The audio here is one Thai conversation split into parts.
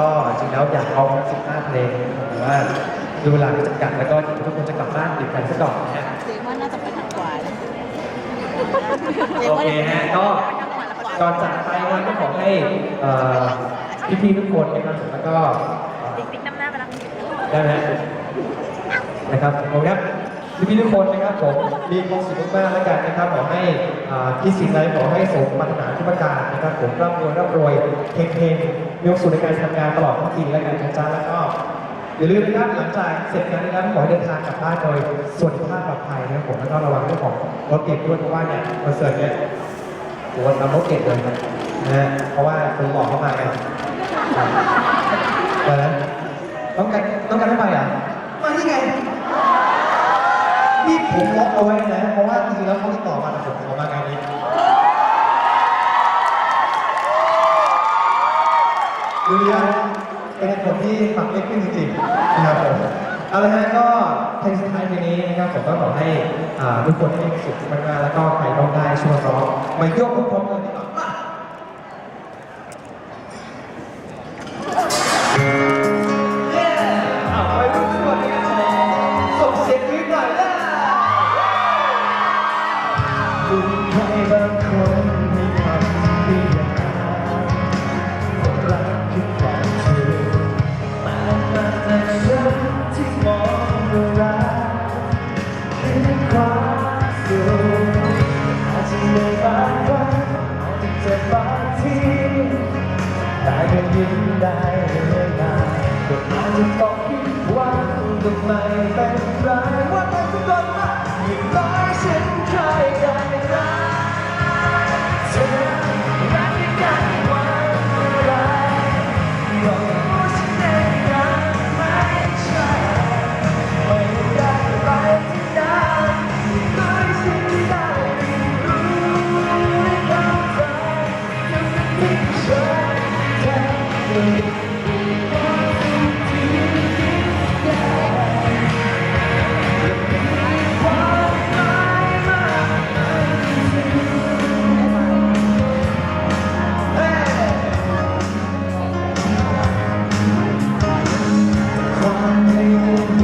ก็จริงแล้วอยากร้องทั้ง15 เพลงแต่ว่าดูเวลาที่จำกัดแล้วก็ทุกคนจะกลับบ้านดึกกันซะก่อนนะฮะ เจ๊ว่าน่าจะไปทางกวายนะโอเคฮะก็ ก่อนจากไปนะก็ขอให้เอ่อพี่ๆทุกคนนะครับแล้วก็เอ่อติ๊กติ๊กน้ำหน้าไปแล้ว ได้ไหมฮะนะครับผมครับ พี่ๆทุกคนนะครับผมมีความสุขมากๆแล้วกันนะครับขอให้ที่สิ่งใดขอให้สมปรารถนาทุกประการนะครับผมร่ำรวยร่ำรวยเฮงๆมีความสุขในการทำงานตลอดทั้งปีแล้วกันนะจ๊ะแล้วก็อย่าลืมนะครับหลังจากเสร็จงานนะครับขอเดินทางกลับบ้านโดยส่วัสดิภาพปลอดภัยนะครับผมแล้วก็ระวังเรื่องของรถติดด้วยเพราะว่าเนี่ยคอนเสิร์ตเนี่ยผมว่าทำรถเก่งเลยนะนะฮะเพราะว่าคนหล่อเข้ามาไงไปแล้วต้องการต้องการทำไมอะมาที่ไง นี่ผมล็อกเอาไว้นะ เพราะว่าจริงๆแล้วเขาติดต่อมาแต่ผมขอมางานนี้ดูดีนะเป็นคนที่ฝังไม่ขึ้นจริงๆนะครับผมเอาละฮะก็เพลงสุดท้ายเพลงนี้นะครับผมก็ขอให้อ่าทุกคนได้มีความสุขมากๆแล้วก็ใครร้องได้ช่วยร้องมาโยกพร้อมๆกันางทีแต่ก็ยิ้มได้เมื่อยมาก็อาจจะต้องผิดหวังก็ไม่เป็นไรว่า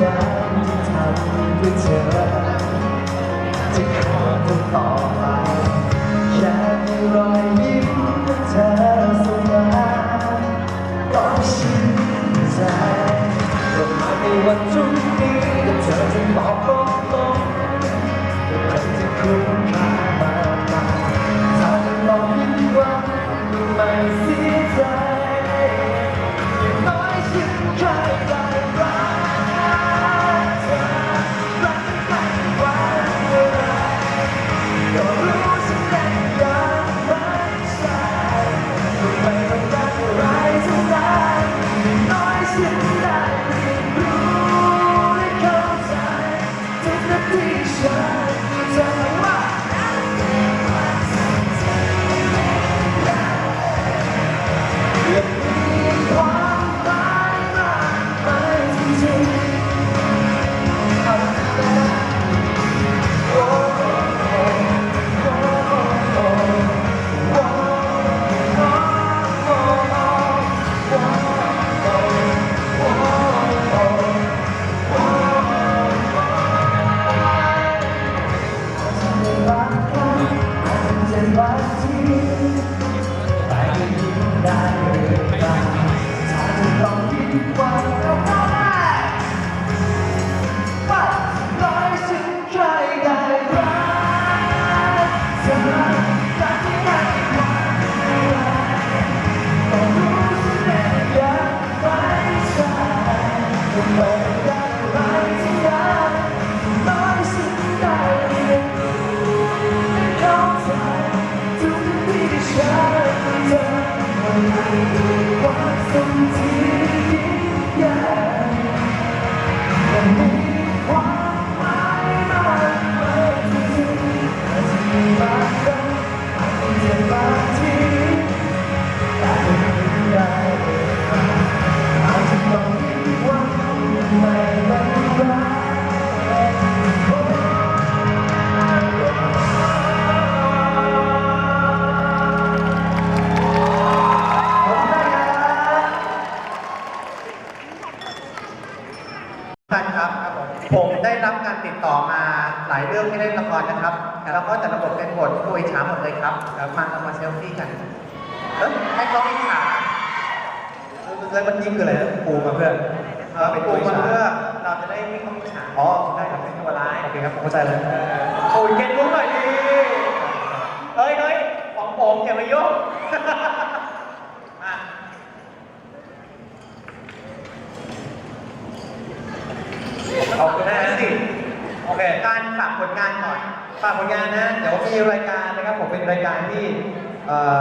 ยามที่ทำเพื่อเธอจะขอทำต่อไปแค่มีรอยยิ้มของเธอสมาก็ชื่นใจก็มาในวันพรุ่งนี้เธอจะบอก ได้รับการติดต่อมาหลายเรื่องที่เล่นละครนะครับแล้วก็แต่ระบบเป็นบทตัวอิจฉาหมดเลยครับแล้วมาเอามาเซลฟี่กันเอ้ยให้เขาอิจฉาแล้วเมื่อกี้คืออะไรนะปูมาเพื่อนเออเป็นตัวมาเพื่อเราจะได้ไม่เขาอิจฉาอ๋อได้ครับเป็นตัวร้ายโอเคครับผมเข้าใจแล้วโอ้ยเก็ตรู้หน่อยดิเฮ้ยเฮ้ยของผมอย่ามายุ่ง มาเอาไปได้สิ โอเค การฝากผลงานก่อนฝากผลงานนะเดี๋ยวมีรายการนะครับผมเป็นรายการที่เอ่อ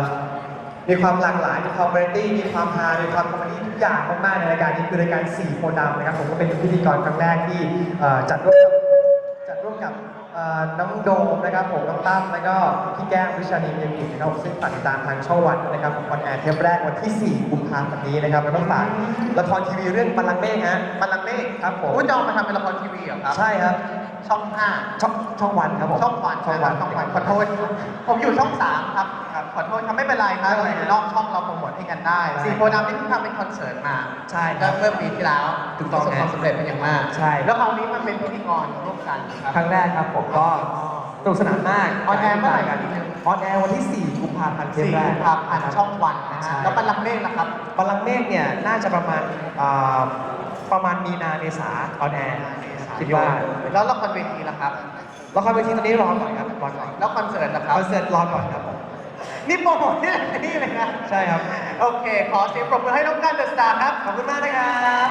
มีความหลากหลาย มีความเบรตี้มีความฮา มีความคอมเมดี้ทุกอย่างมากๆในรายการนี้คือรายการ4โพธิ์ดำนะครับ ผมก็เป็นพิธีกรครั้งแรกที่เอ่อจัดร่วมกับจัดร่วมกับเอ่อน้องโดมนะครับผมน้องตั้มแล้วก็พี่แก้มวิชานีเมียกิจนะครับซึ่งตัดติดตามทางช่องวันนะครับออนแอร์เทปแรกวันที่ 4 กุมภาพันธ์นี้นะครับแล้วก็ฝากละครทีวีเรื่องบัลลังก์เมฆฮะบัลลังก์เมฆครับผมคุณจะเอามาทำเป็นละครทีวีเหรอครับ ใช่ครับ ช่องห้าช่องช่องวันครับผมช่องวันช่องวันช่องวันขอโทษครับผมอยู่ช่องสามครับครับขอโทษครับไม่เป็นไรครับเราอยู่นอกช่องเราโปรโมทให้กันได้ได้สีโพธิ์ดำนี่เพิ่งทำเป็นคอนเสิร์ตมาใช่คก็รับเมื่อปีที่แล้วถูกต้องประสบความสำเร็จเป็นอย่างมากใช่แล้วคราวนี้มันเป็นพิธีกรร่วมกันครับครั้งแรกครับผมก็สนุกสนานมากออนแอร์เมื่อไหร่กันออนแอร์วันที่ 4 กุมภาพันธ์เทปสี่แรกกุมภาพันธ์ช่องวันนะใช่ฮะแล้วบัลลังก์เมฆล่ะครับบัลลังก์เมฆเนี่ยน่าจะประมาณอ่าประมาณมีนาเมษาออนแอร์ คิดว่าแล้วละครเวทีล่ะครับละครเวทีตอนนี้รอก่อนครับรอก่อนแล้วคอนเสิร์ตล่ะคครับอนเสิร์ตรอก่อนครับผมนี่โปรโมทที่ไหนนี่เลยนะใช่ครับ โอเค ขอเสียงปรบมือให้น้องกันเดอะสตาร์ครับ ขอบคุณมากนะครับ